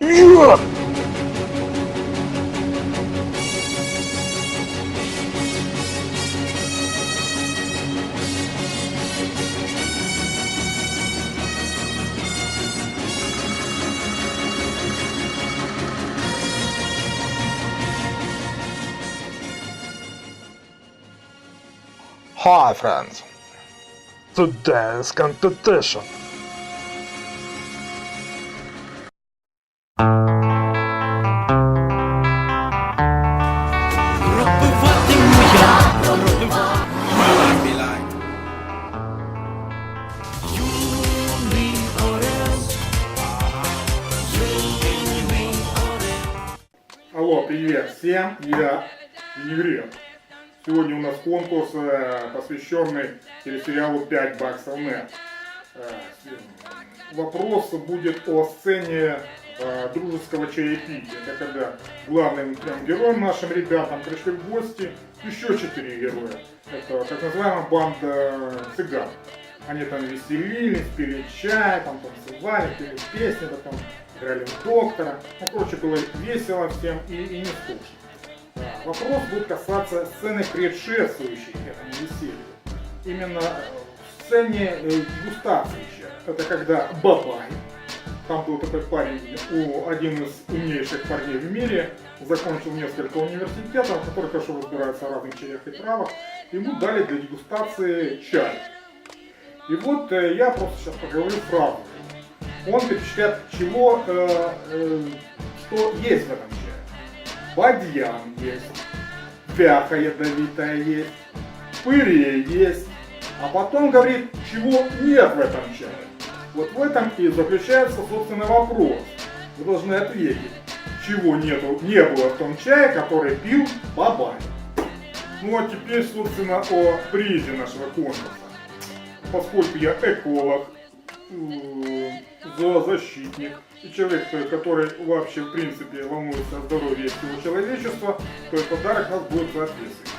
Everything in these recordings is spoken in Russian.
うわっ Hi friends. Today's competition. Алло, привет всем, я Винегрет. Сегодня у нас конкурс, э, посвященный телесериалу «5 баксов нет». Э, Вопрос будет о сцене э, дружеского чаепития. Это когда главным прям героем нашим ребятам пришли в гости еще четыре героя. Это так называемая банда цыган. Они там веселились, пили чай, там танцевали, пели песни, потом играли в доктора. Ну, короче, было весело всем и, и не скучно. Вопрос будет касаться сцены, предшествующей этому веселью. Именно э, в сцене э, дегустации чая. Это когда Бабай, там был такой парень, у, один из умнейших парней в мире, закончил несколько университетов, который хорошо разбирается в разных чаях и травах, ему дали для дегустации чай. И вот э, я просто сейчас поговорю фразу. Он перечисляет, чего, э, э, что есть в этом чае. Бадьян есть, пяха ядовитая есть, пырей есть, а потом говорит, чего нет в этом чае. Вот в этом и заключается, собственно, вопрос. Вы должны ответить, чего нету, не было в том чае, который пил Бабай. Ну а теперь, собственно, о призе нашего конкурса. Поскольку я эколог, зоозащитник и человек, э, который вообще, в принципе, волнуется о здоровье всего человечества, то и подарок нас будет соответствующий.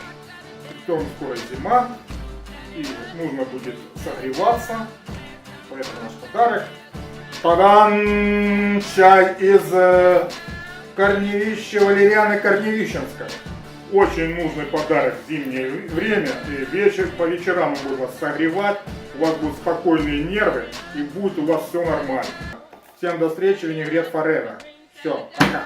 Притом скоро зима, и нужно будет согреваться, поэтому наш подарок. Тадан! Чай из э, корневища Валерианы Корневищенской. Очень нужный подарок в зимнее время. И вечер, по вечерам вас согревать, у вас будут спокойные нервы и будет у вас все нормально. Всем до встречи, Винегрет Форева. Все, пока.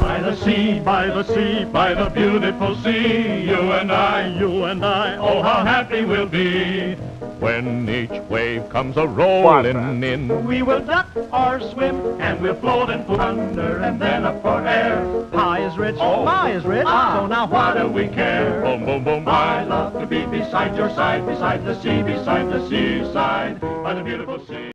By the sea, by the sea, by the beautiful sea, you and I, you and I, oh how happy we'll be. When each wave comes a rolling in, we will duck or swim, and we'll float and plunder, and then up for air. Pie is rich, Oh. pie is rich. Ah, so now why do we care? Boom, boom, boom. I love to be beside your side, beside the sea, beside the seaside, by the beautiful sea.